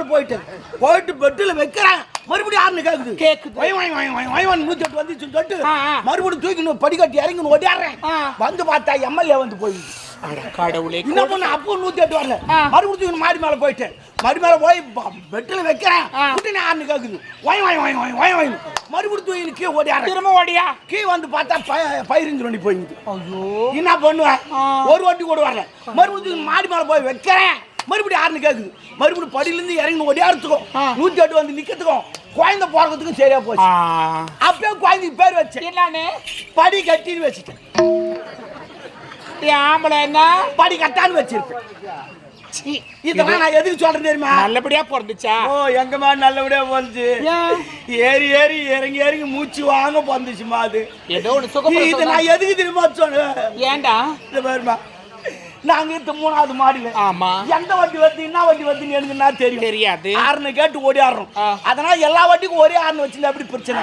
மேல போயிட்டு. போயிட்டு பெட்டில் வைக்கிறேன் மறுபடியும் ஆறுனு கேக்குது? கேக்குது. நூத்தி எட்டு வந்துச்சுன்னு சொல்லிட்டு. மறுபடியும் தூக்கி படிக்கட்டு இறங்கி ஓடியாடுறேன் ஆ. வந்து பார்த்தா எம்எல்ஏ வந்து போயிடுது கடவுளே என்ன பண்ண அப்போ நூத்தி எட்டு வரல. மறுபடியும் மாடி மேல போயிட்டு. மாடி மேல போய் பெட்டில் வைக்கிறேன். குட்டின ஆறுனு கேக்குது? வய வய வய வய வய வய மறுபடியும் தூக்கி கீழே ஓடியாடுறேன் திரும்ப ஓடியா? கீ வந்து பார்த்தா பய- பயிரிஞ்சு வண்டி போயிடுது ஐயோ. என்ன பண்ணுவேன். ஒரு வண்டி கூட வரல. மறுபடியும் மாடி மேல போய் வைக்கிறேன். மறுபடியும் ஆறுனு கேக்குது? மறுபடியும் படியிலிருந்து இறங்கி ஒடியாடுறதுக்கும் ஆ. நூத்தி எட்டு வந்து நிக்கிறதுக்கும் குழந்தை பிறக்கிறதுக்கும் சரியா போச்சு. அப்பயே குழந்தைக்கு பேர் வச்சேன் என்னன்னு? படி கட்டின்னு வச்சுட்டேன். ஆம்பளை என்ன? படி கட்டான்னு வச்சிருப்பேன். இதெல்லாம் நான் எதுக்கு சொல்றேன் தெரியுமா? நல்லபடியா பிறந்துச்சா? ஓ எங்கம்மா நல்லபடியா ஏன்? ஏறி ஏறி இறங்கி இறங்கி மூச்சு வாங்க போந்துச்சுமா அது. ஏதோ ஒண்ணு இது சுகப்படுத்த நான் எதுக்கு தெரியுமா சொன்னேன்? ஏன்டா? இந்த பாருமா நாங்க இந்த மூணாவது மாடியில. ஆமா. எந்த வண்டி வருது என்ன வண்டி வருதுன்னு எனக்கு தெரியும். தெரியாது. ஆறுனு கேட்டு ஓடி ஆடுறோம். அதனால எல்லா வண்டிக்கும் ஒரே ஆறுனு வச்சிருந்தா எப்படி பிரச்சனை?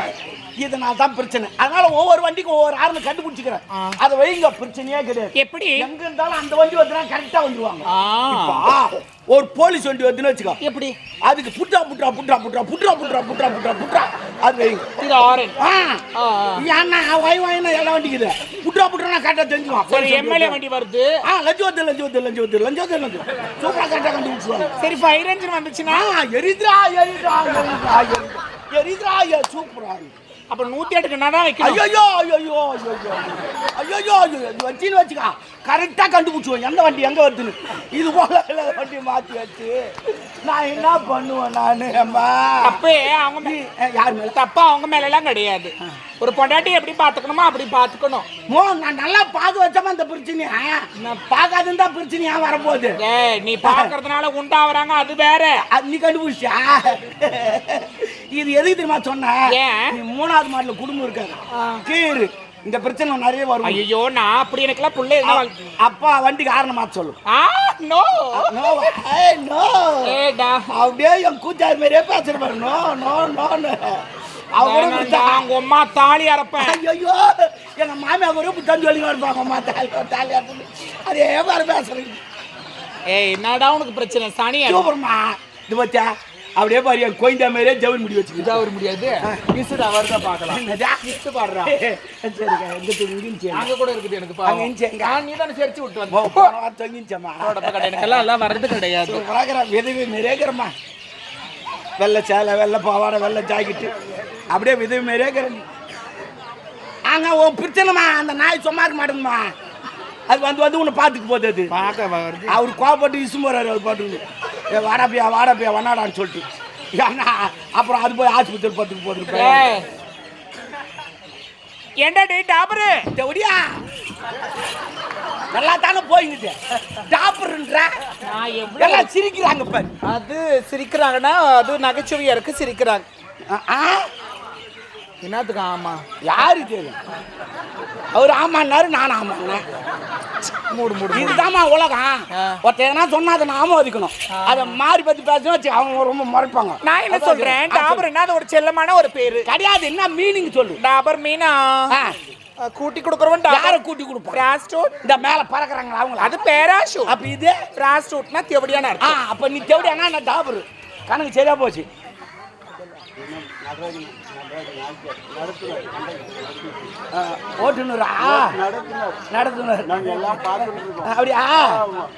இதனால தான் பிரச்சனை. அதனால ஒவ்வொரு வண்டிக்கும் ஒவ்வொரு ஆறுனு கண்டுபிடிச்சிக்கிறேன். அதை வைங்க பிரச்சனையே கிடையாது. எப்படி? எங்க இருந்தாலும் அந்த வண்டி வந்துனா கரெக்டா வந்துருவாங்க. ஒரு போலீஸ் வண்டி வருதுன்னு வச்சுக்கோ. எப்படி? அதுக்கு புட்ரா புட்ரா புட்ரா புட்ரா புட்ரா புட்ரா புட்ரா புட்ரா புட்ரா அது வைங்க. இது ஆரன். ஆ. ஆ, ஆ. ஏன்னா வாய் வாயினா எல்லா வண்டிக்குது புட்ரா புட்ரா கரெக்டா தெரிஞ்சுவான் சரி எம்எல்ஏ வண்டி வருது. ஆ லஞ்சு வந்து லஞ்சு வந்து லஞ்சு வந்து லஞ்சு வந்து லஞ்சு சூப்பரா கரெக்டா கண்டுபிடிச்சுவாங்க சரி ஃபயர் என்ஜின் வந்துச்சுன்னா? எரித்ரா எரித்ரா எரித்ரா எரித்ரா எரித்ரா எ சூப்பரா இருக்கு. அப்ப நூத்தி எட்டுக்கு என்ன தான் வைக்கணும் ஐயோ ஐயோ ஐயோ ஐயோ ஐயோ ஐயோ வச்சின்னு வச்சுக்கா கரெக்டா கண்டுபிடிச்சுவோம் எந்த வண்டி எங்க வருதுன்னு. இது போல வண்டி மாத்தி வச்சு. நான் என்ன பண்ணுவேன் நானு அம்மா? தப்பே அவங்க யார் மேல? தப்பா அவங்க மேல எல்லாம் கிடையாது ஒரு பொண்டாட்டி எப்படி பாத்துக்கணுமோ அப்படி பாத்துக்கணும். மோ நான் நல்லா பார்க்க வச்சமா இந்த பிரச்சனையா? நான் பார்க்காதுன்னு தான் பிரச்சனையா வரப்போகுது. ஏய் நீ பாக்குறதுனால உண்டாவறாங்க அது வேற. நீ கண்டுபிடிச்சா இது எதுக்கு தெரியுமா சொன்ன? ஏன்? நீ மூணாவது மாடல குடும்பம் இருக்காது. கீறு. இந்த பிரச்சனை நிறைய வரும். ஐயோ நான் அப்படி எனக்குலாம் புள்ள அப்பா வண்டிக்கு காரணம் மாத்த சொல்லு. நோ. No no. ஏடா. அப்படியே என் கூச்சார் மாதிரியே பேசுற பாரு. நோ நோ நோன்னு அவங்க அம்மா தாலி அறப்பேன் ஐயோ எங்க மாமியா புத்தம் சொல்லி இருப்பாங்க அம்மா தாலி தாலி. அதே மாதிரி பேசுறீங்க ஏய் என்னடா உனக்கு பிரச்சனை? சனியா சூப்பர்மா. இது பச்சா அப்படியே பாரு என் கோயந்தா மாதிரியே ஜவுன் முடி வச்சுக்கிட்டா வர முடியாது. கிசுடா வருதா பார்க்கலாம். என்னதா கிசு பாடுறா. சரிக்கா எங்க தெரிஞ்சு அங்க கூட இருக்குது எனக்கு இருந்துச்சு எங்க? பாவம் நீ தானே சேர்த்து விட்டு ஓ, வந்த போன வாரம் தொங்கிச்சம்மா உடம்ப கடை எனக்கெல்லாம் எல்லாம் வர்றது கிடையாது. விதவி நிறையக்கிறம்மா வெள்ளை சேலை வெள்ளை பாவாடை வெள்ளை ஜாக்கெட்டு. அப்படியே விதவி நிறையக்கிற அங்க உன் பிரச்சனைமா அந்த நாய் சும்மா இருக்க மாட்டேங்குமா அது வந்து வந்து உன்னை பார்த்துட்டு போகுது அது. பார்க்க வருது. அவர் கோவப்பட்டு இசு போறாரு அவர் பாட்டுக்கு ஏ வாடாப்பியா வாடாப்பியா வண்ணாடான்னு சொல்லிட்டு. ஏன்னா அப்புறம் அது போய் ஆஸ்பத்திரி பத்துக்கு போட்டுருப்பேன் ஏய். ஏண்டா டே டாபரு ஒடியா. நல்லா தானே போயிங்குது டாப்பர்ன்ற எல்லாம் சிரிக்கிறாங்க பாரு. அது சிரிக்கிறாங்கன்னா அது நகைச்சுவையா இருக்கு சிரிக்கிறாங்க. ஆ? என்னத்துக்கு ஆமா? யாரு தெரியும் அவர் ஆமான்னாரு நான் ஆமாண்ணேன் மூடு மூடு இதுதாம்மா உலகம். ஒருத்தர் எதனா சொன்னா அதை நாம ஒதுக்கணும். அதை மாறி பத்தி பேசணும் வச்சு அவங்க ரொம்ப முறைப்பாங்க நான் என்ன சொல்றேன்? டாபர்னா அது ஒரு செல்லமான ஒரு பேரு. கிடையாது என்ன மீனிங் சொல்லு. டாபர் மீனா? கூட்டி கொடுக்குறவன் யாரை கூட்டி கொடுப்பா பிராஸ்டூட் இந்த மேல பறக்குறாங்களா அவங்கள? அது பேராஷூட் அப்ப இது? பிராஸ்டூட்னா தெவடியான அப்ப நீ தேவடி அண்ணா நான் டாபரு? கணக்கு சரியா போச்சு. ஓட்டுநரா? நடத்துனர். அப்படியா?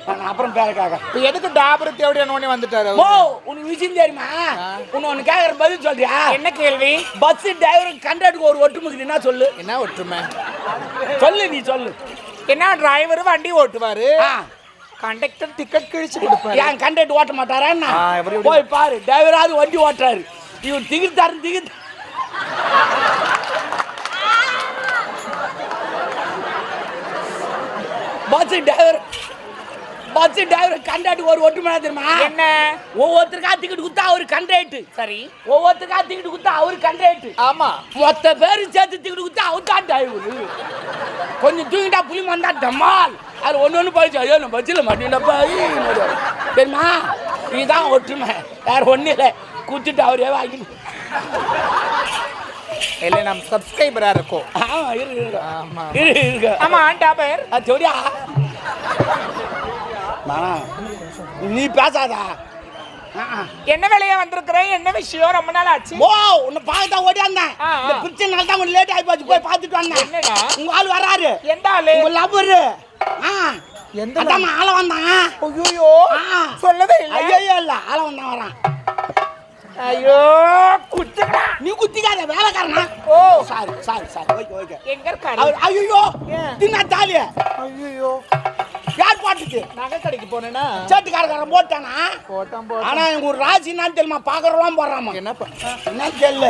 நான் அப்புறம் பேரக்காக. இப்போ எதுக்கு டாபர் தேவடியான வந்துட்டாரு ஓ? உனக்கு விஷயம் தெரியுமா? உன்னை ஒன்று கேட்குற பதில் சொல்றியா? என்ன கேள்வி? பஸ் டிரைவர் கண்டக்டருக்கு ஒரு ஒட்டுமுக்குது என்ன சொல்லு? என்ன ஒற்றுமை சொல்லு நீ சொல்லு. என்ன டிரைவர் வண்டி ஓட்டுவாரு? கண்டக்டர் டிக்கெட் கிழிச்சு கொடுப்பாரு. ஏன் கண்டக்டர் ஓட்ட மாட்டாரா போய் பாரு டிரைவராவது வண்டி ஓட்டுறாரு. இவன் திகிர்த்தாரு திகிர் பஸ் டிரைவர் பஸ் டிரைவர் கண்டாட்டி ஒரு ஒற்றுமை தெரியுமா? என்ன? ஒவ்வொருத்தருக்கா டிக்கெட் குத்தா அவரு கண்ட்ரேட்டு சரி. ஒவ்வொருத்தருக்கா டிக்கெட் குத்தா அவரு கண்ட்ரேட்டு ஆமா. மொத்த பேரு சேர்த்து டிக்கெட் குத்தா அவர் தான் டிரைவர் கொஞ்சம் தூங்கிட்டா புளி வந்தா டமால். அது ஒன்று ஒன்று போயிடுச்சு. ஐயோ நம்ம பஸ்ஸில் மாட்டேன்டப்பா தெரியுமா? இதுதான் ஒற்றுமை. வேற ஒன்றும் இல்லை. குத்துட்டு அவரே வாங்கி இல்ல நம்ம சப்ஸ்கிரைபரா இருக்கோம் ஆமா இரு இரு. ஆமா. இரு இருக்கு ஆமா டாபர் அது சொல்லியா நீ பேசாதா. என்ன வேலையா வந்திருக்கிற? என்ன விஷயம்? ரொம்ப நாள் ஆச்சு. ஓ உன்னை பார்க்க தான் ஓடியாந்தேன் ஆ, ஆ. இந்த பிரச்சனை தான் கொஞ்சம் லேட் ஆகி போச்சு. போய் பார்த்துட்டு வந்தேன். என்னடா? உங்க ஆள் வராரு எந்த ஆளு? உங்க லவ்வரு ஆ. எந்த ஆள வந்தான். ஐயோ. சொல்லவே இல்ல. ஐயோ இல்ல. ஆள வந்தான் வரான். ஐயோ குத்துடா. நீ குத்திக்காத வேலைக்காரனா? ஓ. Sorry sorry sorry. Okay okay. எங்க இருக்காரு? அவர் ஐயோ ஏன்? தின்னா தாலிய. ஐயோ யார் போட்டுச்சு நகை கடைக்கு போனேனா? சேட்டுக்காரக்காரன் போட்டானா? போட்டான் போட்டான். ஆனா ஒரு ராசி என்னன்னு தெரியுமா? பாக்குறவங்க போடுறாமா? என்ன என்ன தெரியல.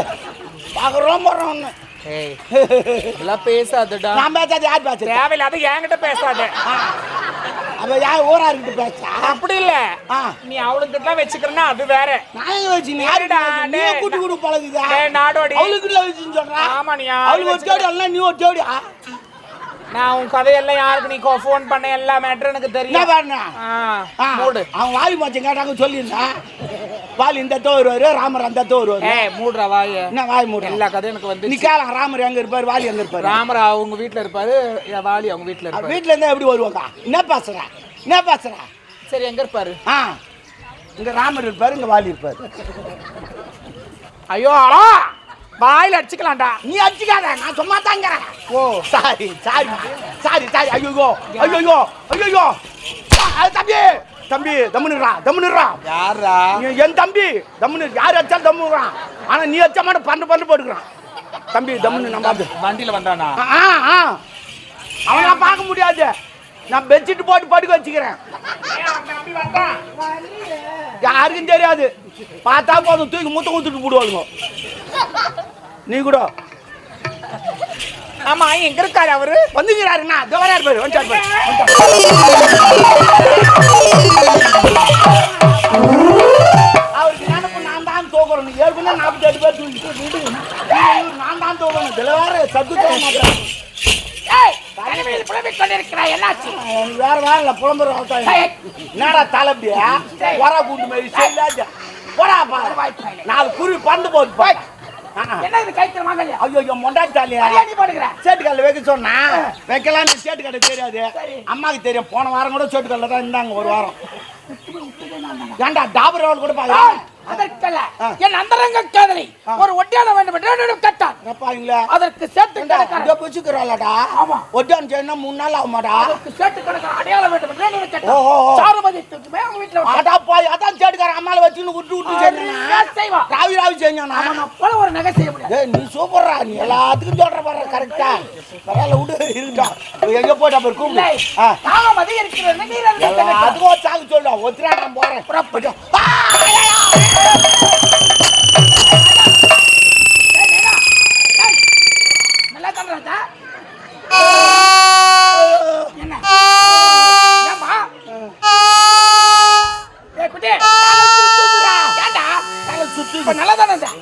பாக்குறவங்க போடுறான் ஒண்ணு ஏய் இதெல்லாம் பேசாதடா. நான் பேசாத யார் பேசுறது தேவையில்லாத என்கிட்ட பேசாத. அப்ப யார் ஊரா இருக்கு அப்படி இல்ல. நீ அவளுக்கிட்ட வச்சுக்கிறனா அது வேற. நான் வச்சு நீ யாருடா? நீ கூட்டி கூட்டி பழகுதா? நாடோடி. அவளுக்கு இல்ல வச்சுன்னு சொல்றா? ஆமா நீ அவளுக்கு ஒரு எல்லாம் நீ ஒரு நான் உன் கதையெல்லாம் யாருக்கு நீ ஃபோன் பண்ண எல்லா மேட்டரும் எனக்கு தெரியும். மூடு. அவன் வாலி மச்சம் கேட்டாங்க சொல்லியிருந்தேன் வாலி இந்த தோ வருவாரு ராமர் அந்த தோ வருவாரு ஏய் மூடுறா வாய. என்ன வாய் மூட எல்லா கதையும் எனக்கு வந்து நீ கேளம் ராமர் எங்க இருப்பாரு வாலி எங்க இருப்பாரு? ராமரா அவங்க வீட்ல இருப்பாரு வாலி அவங்க வீட்ல இருப்பாரு. வீட்டுல இருந்தா எப்படி வருவாங்க? என்ன பேசுற? என்ன பேசுற? சரி எங்க இருப்பாரு? ஆ இங்க ராமர் இருப்பாரு இங்க வாலி இருப்பாரு. ஐயோ வாயில அடிச்சுக்கலாம்டா. நீ அடிச்சுக்காத நான் சும்மா தாங்கிறேன் ஓ. Sorry sorry sorry sorry. ஐயோ ஐயோ ஐயோ தம்பி. தம்பி தம்முனுறா தம்முனுறா யாரா என் தம்பி தம்முனு யார் அடிச்சாலும் தம்முறான் ஆனா நீ அடிச்சா மட்டும் பண்டு பண்டு போட்டுக்கிறான். தம்பி தம்முனு நம்ம வண்டியில வந்தானா? ஆ ஆ அவன் நான் பார்க்க முடியாது. நான் பெட்ஷீட் போட்டு படுக்க வச்சுக்கிறேன். யாருக்கும் தெரியாது. பார்த்தா போதும். தூக்கி முத்த குத்துட்டு போடுவாளுங்க. நீ கூட. ஆமா எங்க இருக்காரு அவரு? வந்துக்கிறாருண்ணா. இதோ வராரு பாரு வந்துட்டாரு பாரு. அவருக்கு நினப்பு நான் தான் தோக்குறேன் ஏற்கனவே நாற்பத்தி எட்டு பேர் தூக்கிட்டு நான் தான் தோக்கணும். வேற சத்து தோக்க மாட்டேன் வேற வேலை புலம்புற என்னடா தலைப்பியா? வர கூட்டு மாதிரி செய்யலாஜா போடா பா நாலு குருவி பண்டு போட்டு என்ன இது கைத்தல மங்கல்யா? ஐயோ போடுகிற சேட்டுக்கல்ல வைக்க சொன்னா வைக்கலாம் சேட்டுக்கடை தெரியாது. அம்மாக்கு தெரியும். போன வாரம் கூட சேட்டுக்கல்ல தான் இருந்தாங்க ஒரு வாரம். ஏன்டா டாபர் ரோல் கூட பாக்கலாம் அதற்கல்ல என் அந்தரங்க காதலை. ஒரு ஒட்டியான வேண்டும் என்று கட்டான். அதற்கு சேர்த்து பிடிச்சுக்கிறாளடா ஆமா. ஒட்டான் செய்யணும் மூணு நாள் ஆகுமாடா? அதற்கு சேர்த்து அடையாளம் வேண்டும் என்று கட்டான். ஓ, ஓ. சாருமதி தூக்குமே அவங்க வீட்டுல விட்டான். அடா போய் அதான் சேட்டுக்கார அம்மால வச்சுன்னு விட்டு விட்டு செஞ்சானா? செய்வா ராவி ராவி செஞ்சானா? அவனை போல ஒரு நகை செய்ய முடியாது. ஏய் நீ சூப்பர்ரா. நீ எல்லாத்துக்கும் சொல்ற பாரு கரெக்டா பரவாயில்ல விடு இருக்கட்டும் எங்க போயிட்டு அப்புறம் கூப்பிடு. தாகம் அதிகரிக்கிறது. அதுக்கும் ஒரு சாக்கு சொல்லுடா ஒத்துரா நான் போறேன்.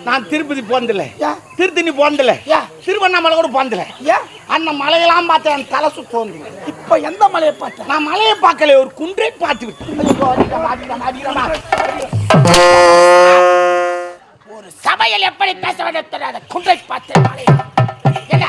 நான் திருப்பதி போனதில்ல? திருத்தணி போனதில்ல திருவண்ணாமலை கூட ஏன் அந்த மலையெல்லாம் பார்த்தேன் தலை சுத்து வந்து. இப்ப எந்த மலையை பார்த்த? நான் மலையை பார்க்கல ஒரு குன்றை பார்த்து விட்டேன். ஒரு சபையில் எப்படி பேச வேண்டும் தெரியாத குன்றை பார்த்து மலை என்ன?